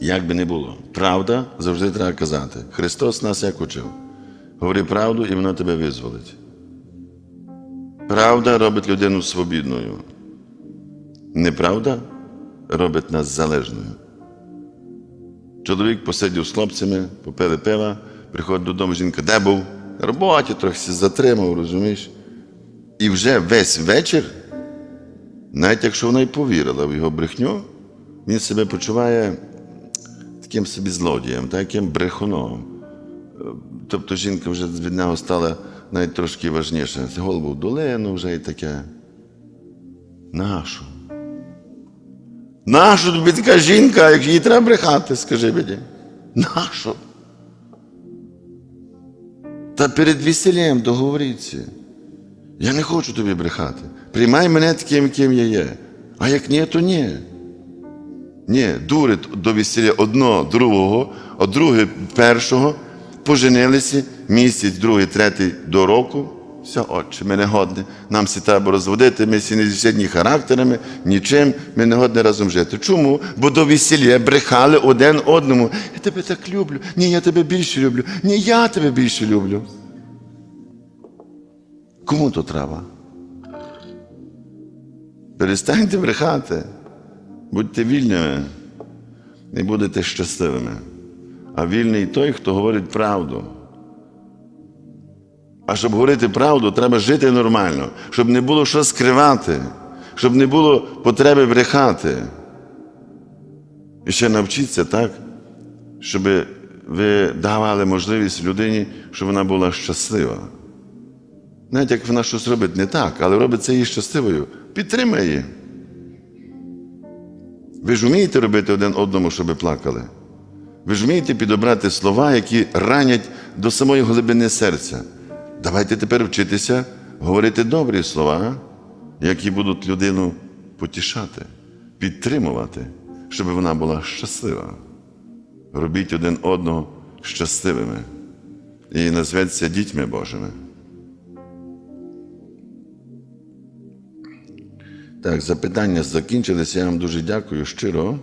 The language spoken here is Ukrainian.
Як би не було, правда завжди треба казати. Христос нас як учив. Говори правду, і вона тебе визволить. Правда робить людину свобідною. Неправда робить нас залежною. Чоловік посидів з хлопцями, попили пива, приходить додому, жінка, де був? На роботі трохи затримав, розумієш? І вже весь вечір, навіть якщо вона й повірила в його брехню, він себе почуває таким собі злодієм, таким брехуном. Тобто жінка вже від нього стала навіть трошки важніша. Голову в долину вже і таке. Нашу. Нашу тобі така жінка, як їй треба брехати, скажи мені. Нашу. Та перед весіллям договоріться. Я не хочу тобі брехати. Приймай мене таким, яким я є. А як ні, то ні. Ні, дурить до весілля одного, другого, а друге першого, поженилися місяць, другий, третій до року. Все, отче, ми не годні. Нам всі треба розводити, ми всі не зі ні характерами, нічим, ми не годні разом жити. Чому? Бо до весілля брехали один одному. Я тебе так люблю. Ні, я тебе більше люблю. Ні, я тебе більше люблю. Кому то треба? Перестаньте брехати. Будьте вільними і будете щасливими. А вільний той, хто говорить правду. А щоб говорити правду, треба жити нормально, щоб не було що скривати, щоб не було потреби брехати. І ще навчіться так, щоб ви давали можливість людині, щоб вона була щаслива. Навіть як вона щось робить не так, але робить це її щасливою, підтримай її. Ви ж вмієте робити один одному, щоб плакали? Ви ж вмієте підобрати слова, які ранять до самої глибини серця. Давайте тепер вчитися говорити добрі слова, які будуть людину потішати, підтримувати, щоб вона була щаслива. Робіть один одного щасливими і назветься дітьми Божими. Так, запитання закінчилися. Я вам дуже дякую щиро.